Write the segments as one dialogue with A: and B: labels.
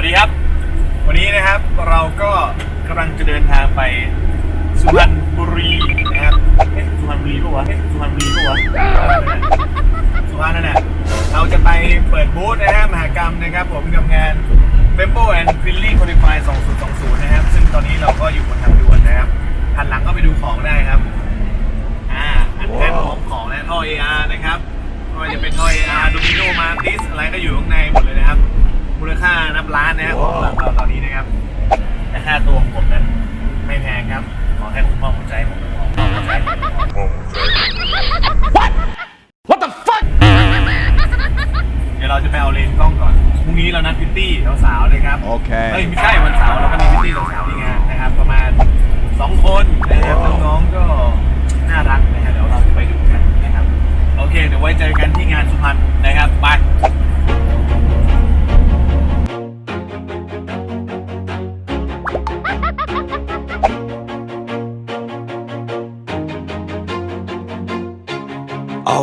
A: วัสดีครับ วันนี้นะครับเราก็กำลังจะเดินทางไปสุพรรณบุรีนะครับเอ๊ะสุพรรณบุรีปะวะเอ๊ะสุพรรณบุรีปะวะสุพรรณนั่นแหละเราจะไปเปิดบูธนะฮะมหากรรมนะครับ ผมกับงาน b e m b o and f i l l y Qualify 2020 นะครับ ซึ่งตอนนี้เราก็อยู่บนทางด่วนนะครับหันหลังก็ไปดูของได้ครับ อ่าอันแท่นของของและท่อ AR นะครับไม่ว่าจะเป็นท่อ AR ดูมิโนมาติสอะไรก็อยู่ข้างใน ครับมูลค่านับล้านนะครับของหลังเราตอนนี้นะครับแต่ค่าตัวของผมนั้นไม่แพงครับ ขอแค่คุณมอบหัวใจผมก็พอมอบหัวใจผมก็พอ
B: What the fuck
A: เดี๋ยวเราจะไปเอาเลนส์กล้องก่อนพรุ่งนี้เรานัดพิตตี้สาวๆนะครับ
B: โอเค
A: เอ้ยไม่ใช่วันเสาร์เราก็มีพิตตี้สาวๆที่งานนะครับประมาณ2คนนะครับน้องๆก็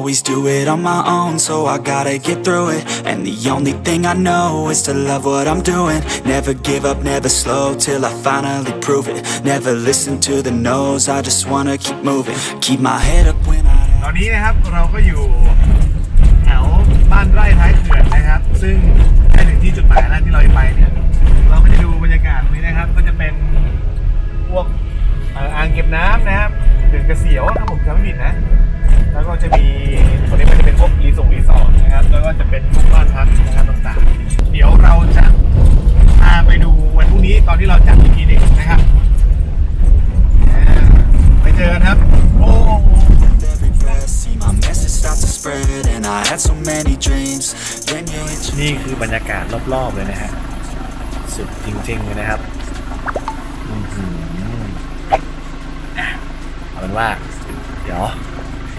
C: Always do it on my own, so I gotta get through it. And the only thing I know is to love what I'm doing. Never give up, never slow till I finally prove it. Never listen to the no's, I just wanna keep moving. Keep my head up when I.
A: ตอนนี้นะครับเราก็อยู่แถวบ้านไร่ท้ายเขื่อนนะครับ ซึ่งใกล้ถึงที่จุดหมายแล้วที่เราจะไปเนี่ยเราก็จะดูบรรยากาศตรงนี้นะครับ ก็จะเป็นพวกเอ่ออ่างเก็บน้ำนะครับถึงกระเสียวถ้าผมจำไม่ผิดนะ แล้วก็จะมีตรงนี้มันจะเป็นพวกรีสอร์ทรีสอร์ทนะครับ แล้วก็จะเป็นพวกบ้านพักนะครับต่างๆ เดี๋ยวเราจะพาไปดูวันพรุ่งนี้ตอนที่เราจัดอีกทีหนึ่งนะครับอ่าไปเจอกันครับ โอ้
C: With every breath, see my message start to spread. And I had so many dreams. Then you hit your
A: นี่คือบรรยากาศรอบๆเลยนะฮะ สุดจริงๆเลยนะครับอื้อหืออะเอาเป็นว่า เดี๋ยวผม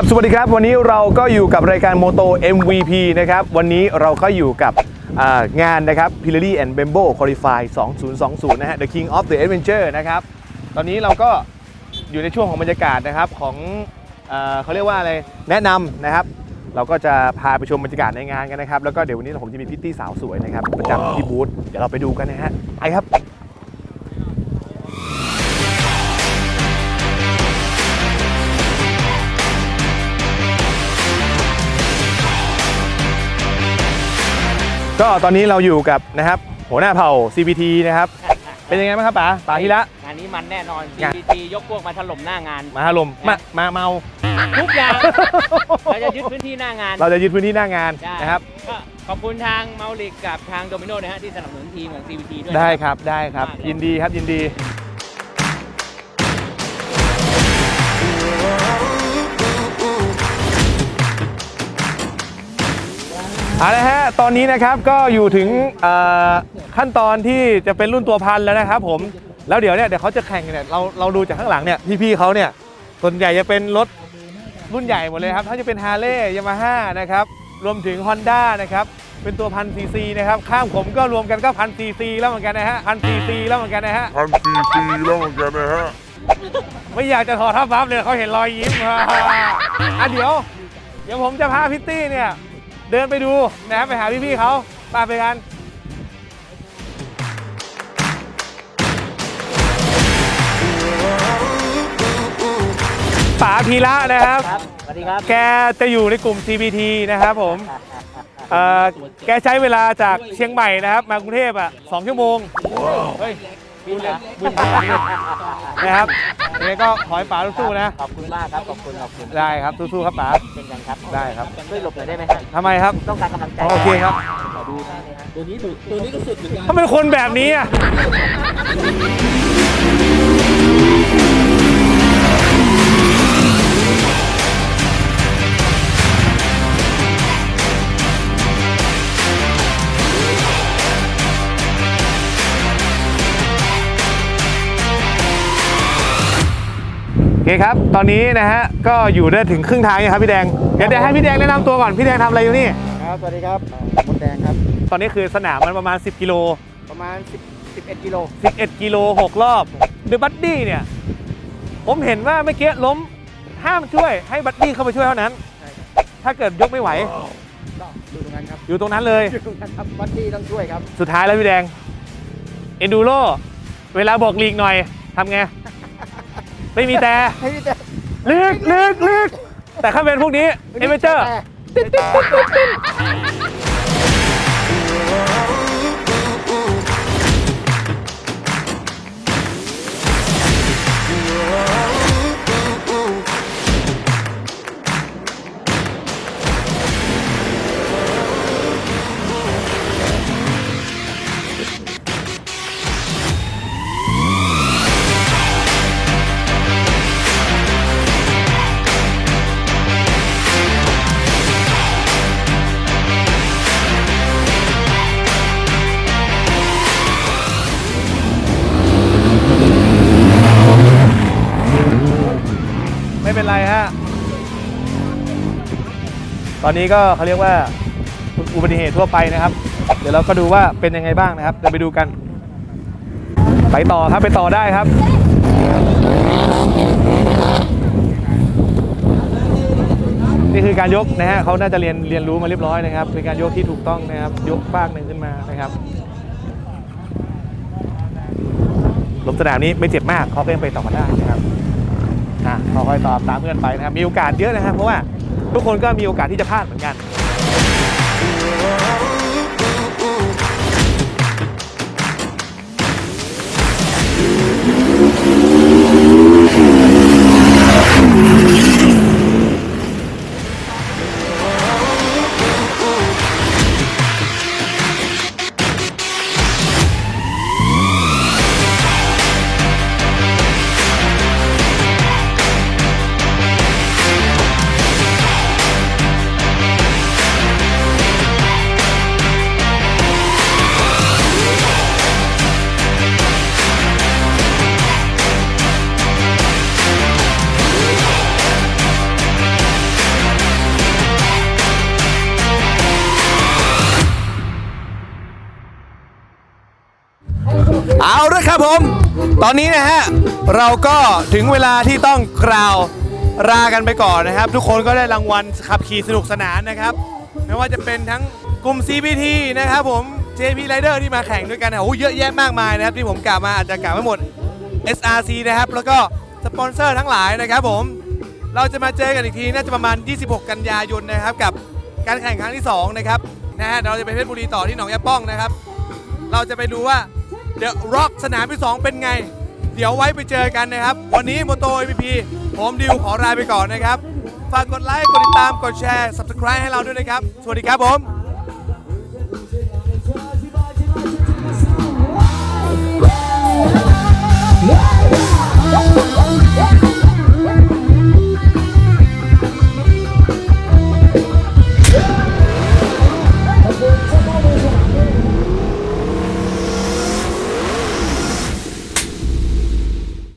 A: ครับ สวัสดีครับ วันนี้เราก็อยู่กับรายการ Moto MVP นะครับ วันนี้เราก็อยู่กับงานนะครับ p i l a r y and Bembo Qualify 2020 นะฮะ The King of the Adventure นะครับ ตอนนี้เราก็อยู่ในช่วงของบรรยากาศนะครับของเอ่อเขาเรียกว่าอะไร แนะนำนะครับ เราก็จะพาไปชมบรรยากาศในงานกันนะครับ แล้วก็เดี๋ยววันนี้ผมจะมีพิตตี้สาวสวยนะครับประจำที่บูธ เดี๋ยวเราไปดูกันนะฮะ ไปครับ ก็ตอนนี้เราอยู่กับนะครับหัวหน้าเผ่า CPT นะครับ เป็นยังไงบ้างครับป๋าป๋าฮิระ
D: งานนี้มันแน่นอน
A: งาน
D: CPT ยกพวกมาถล่มหน้างาน
A: มาฮาลมมามาเมา
D: ทุกอย่าง เราจะยึดพื้นที่หน้างาน
A: เราจะยึดพื้นที่หน้างาน
D: ได้
A: นะครับ
D: ก็ขอบคุณทางเมาลิกกับทางโดมิโนนะฮะที่สนับสนุนทีมของ CPT ด้วยนะ
A: ได้ครับได้ครับ
D: มากเลย
A: ยินดีครับยินดี เอาละฮะ ตอนนี้นะครับก็อยู่ถึงเอ่อขั้นตอนที่จะเป็นรุ่นตัวพันแล้วนะครับผม แล้วเดี๋ยวเนี่ยเดี๋ยวเขาจะแข่งกันเนี่ยเราเราดูจากข้างหลังเนี่ยพี่ๆเขาเนี่ยส่วนใหญ่จะเป็นรถรุ่นใหญ่หมดเลยครับถ้าจะเป็นฮาร์เลย์ยามาฮ่านะครับรวมถึง Honda นะครับเป็นตัวพันซีซีนะครับข้างผมก็รวมกันก็พันซีซีแล้วเหมือนกันนะฮะพันซีซีแล้วเหมือนกันนะฮะ
E: พันซีซีแล้วเหมือนกันนะฮะ
A: ไม่อยากจะถอดท่าบัฟเลยเขาเห็นรอยยิ้มอะเดี๋ยว เดี๋ยวผมจะพาพิตตี้เนี่ย เดินไปดูนะครับไปหาพี่ๆเขาไปไปกันป๋าพีระนะครับ
D: ครับ สวัสดีครับ
A: แกจะอยู่ในกลุ่ม CPT นะครับผมเอ่อแกใช้เวลาจากเชียงใหม่นะครับ มากรุงเทพอะสองชั่วโมงเฮ้ย
D: บินเหรอ
A: บุญนะครับ ยังไงก็ขอให้ป๋าสู้ๆนะ
D: ขอบคุณมากครับ ขอบคุณ ขอบคุณ
A: ได้ครับสู้ๆครับป๋า
D: เป็นกันครับ
A: ได้ครับ
D: ช่วยหลบหน่อยได้ไหมฮะ
A: ทำไมครับ
D: ต้องการกำลังใจ
A: โอเคครับ
D: ขอดูได้ไหมฮะตัวนี้ตัวนี้ก็สุดเหมือนกัน
A: ถ้าเป็นคนแบบนี้อะ เคครับ ตอนนี้นะฮะก็อยู่ได้ถึงครึ่งทางยังครับพี่แดง เดี๋ยวเดี๋ยวให้พี่แดงแนะนำตัวก่อน พี่แดงทำอะไรอยู่นี่
F: ครับ สวัสดีครับมดแดงครับ
A: ตอนนี้คือสนามมันประมาณ 10 กิโล
F: ประมาณ10 11กิโล
A: 11 กิโล 6 รอบเดอะบัดดี้เนี่ย ผมเห็นว่าเมื่อกี้ล้มห้ามช่วยให้บัดดี้เข้าไปช่วยเท่านั้น
F: ใช่ครับ
A: ถ้าเกิดยกไม่ไหว
F: ก็ดูตรงนั้นครับ
A: อยู่ตรงนั้นเลย
F: อยู่ตรงนั้นครับบัดดี้ต้องช่วยครับ
A: สุดท้ายแล้วพี่แดงเอนดูโรเวลาบอกลีกหน่อยทำไง ไม่มีแต่
F: ให้พี่แดง
A: ลีกลีกลีกแต่ถ้าเป็นพวกนี้เอเวอเจอร์ ไม่เป็น อนนี้ก็เขาเรียกว่าอุบัติเหตุทั่วไปนะครับ เดี๋ยวเราก็ดูว่าเป็นยังไงบ้างนะครับเดี๋ยวไปดูกัน ไปต่อครับไปต่อได้ครับนี่คือการยกนะฮะเขาน่าจะเรียนเรียนรู้มาเรียบร้อยนะครับ เป็นการยกที่ถูกต้องนะครับ ยกฟากหนึ่งขึ้นมานะครับลมสนามนี้ไม่เจ็บมากเขาก็ยังไปต่อกันได้นะครับอะค่อยๆตอบตามเพื่อนไปนะครับ มีโอกาสเยอะนะครับเพราะว่า ทุกคนก็มีโอกาสที่จะพลาดเหมือนกัน เอาละครับผม ตอนนี้นะฮะ เราก็ถึงเวลาที่ต้องกล่าวลากันไปก่อนนะครับ ทุกคนก็ได้รางวัลขับขี่สนุกสนานนะครับ ไม่ว่าจะเป็นทั้งกลุ่ม CBT นะครับผม JP Rider ที่มาแข่งด้วยกันโอ้โหเยอะแยะมากมายนะครับ ที่ผมกล่าวมาอาจจะกล่าวไม่หมด SRC นะครับ แล้วก็สปอนเซอร์ทั้งหลายนะครับผม เราจะมาเจอกันอีกทีน่าจะประมาณ 26 กันยายนนะครับ กับการแข่งครั้งที่ 2 นะครับนะฮะเราจะไปเพชรบุรีต่อที่หนองยาป้องนะครับ เราจะไปดูว่า เดี๋ยวร็อกสนามที่ 2 เป็นไง เดี๋ยวไว้ไปเจอกันนะครับ วันนี้โมโต MVP ผมดิวขอลาไปก่อนนะครับ ฝากกดไลค์ กดติดตาม กดแชร์ subscribe ให้เราด้วยนะครับ สวัสดีครับผม